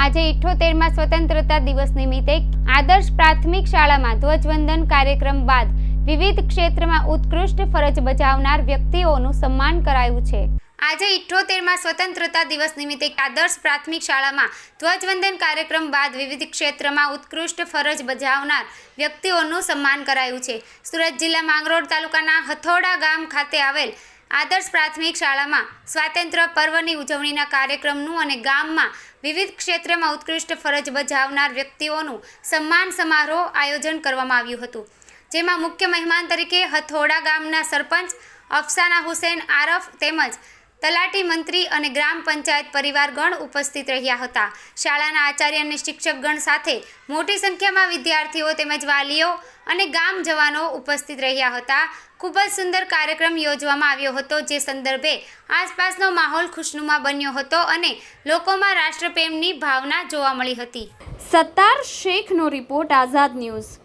આજે ઇઠ્ઠોતેરમાં સ્વતંત્રતા દિવસ નિમિત્તે આદર્શ પ્રાથમિક શાળામાં ધ્વજવંદન કાર્યક્રમ બાદ વિવિધ ક્ષેત્રમાં ઉત્કૃષ્ટ ફરજ બજાવનાર વ્યક્તિઓનું સન્માન કરાયું છે. આજે ઇઠ્ઠોતેરમાં સ્વતંત્રતા દિવસ નિમિત્તે આદર્શ પ્રાથમિક શાળામાં ધ્વજવંદન કાર્યક્રમ બાદ વિવિધ ક્ષેત્રમાં ઉત્કૃષ્ટ ફરજ બજાવનાર વ્યક્તિઓનું સન્માન કરાયું છે. સુરત જિલ્લા માંગરોળ તાલુકાના હથોડા ગામ ખાતે આવેલ આદર્શ પ્રાથમિક શાળામાં સ્વાતંત્ર્ય પર્વની ઉજવણીના કાર્યક્રમનું અને ગામમાં વિવિધ ક્ષેત્રમાં ઉત્કૃષ્ટ ફરજ બજાવનાર વ્યક્તિઓનું સન્માન સમારોહ આયોજન કરવામાં આવ્યું હતું. જેમાં મુખ્ય મહેમાન તરીકે હથોડા ગામના સરપંચ અફસાના હુસેન આરફ તેમજ તલાટી મંત્રી અને ગ્રામ પંચાયત પરિવારગણ ઉપસ્થિત રહ્યા હતા. શાળાના આચાર્ય અને શિક્ષકગણ સાથે મોટી સંખ્યામાં વિદ્યાર્થીઓ તેમજ વાલીઓ અને ગામ જવાનો ઉપસ્થિત રહ્યા હતા. ખૂબ જ સુંદર કાર્યક્રમ યોજવામાં આવ્યો હતો, જે સંદર્ભે આસપાસનો માહોલ ખુશનુમા બન્યો હતો અને લોકોમાં રાષ્ટ્રપ્રેમની ભાવના જોવા મળી હતી. સત્તાર શેખનો રિપોર્ટ આઝાદ ન્યૂઝ.